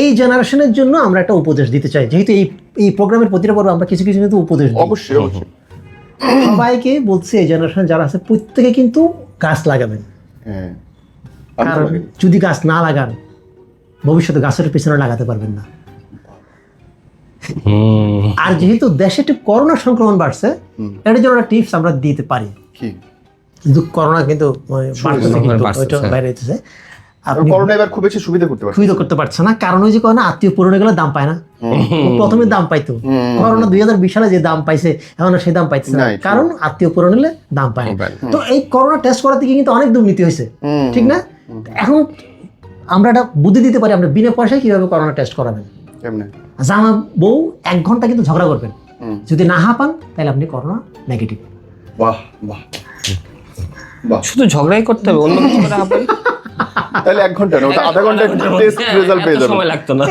এই জেনারেশনের জন্য আমরা একটা উপদেশ দিতে চাই। যেহেতু এই এই প্রোগ্রামের প্রতিটা পর্ব আমরা কিছু কিছু কিন্তু উপদেশ অবশ্যই অবশ্যই। সবাইকে বলছি এই জেনারেশন যারা আছে প্রত্যেকে কিন্তু গাছ লাগাবেন। হ্যাঁ। কারণ যদি গাছ না লাগান ভবিষ্যতে গাছের পেছনে লাগাতে পারবেন না। আর যেহেতু দেশে একটু করোনা সংক্রমণ বাড়ছে এটার জন্য একটা টিপস আমরা দিতে পারি। কিন্তু করোনা কিন্তু মানে বাইরে আপনি করোনা এবার খুব বেশি সুবিধা করতে পারছে। সুবিধা করতে পারছে না। কারণ ওই যে কয় না আত্মীয় পুরনো গেলে দাম পায় না। প্রথমে দাম পাইতো। করোনা দুই হাজার বিশ সালে যে দাম পাইছে এখন সেই দাম পাইছে না। কারণ আত্মীয় পুরনো হলে দাম পায় না। তো এই করোনা টেস্ট করার থেকে কিন্তু অনেক দুর্নীতি হয়েছে। ঠিক না? এখন আমরা বুদ্ধি দিতে পারি আমরা বিনা পয়সায় কীভাবে করোনা টেস্ট করাবেন? জামা বউ এক ঘণ্টা কিন্তু ঝগড়া করবেন। যদি না হাঁপান তাহলে আপনি করোনা নেগেটিভ বাহ বাহ। বাহ শুধু ঝগড়াই করতে হবে অন্য কিছু তাহলে এক ঘণ্টা না ওটা আধা ঘণ্টা টেস্ট রেজাল্ট পেয়ে যাবে। সময় লাগতো না।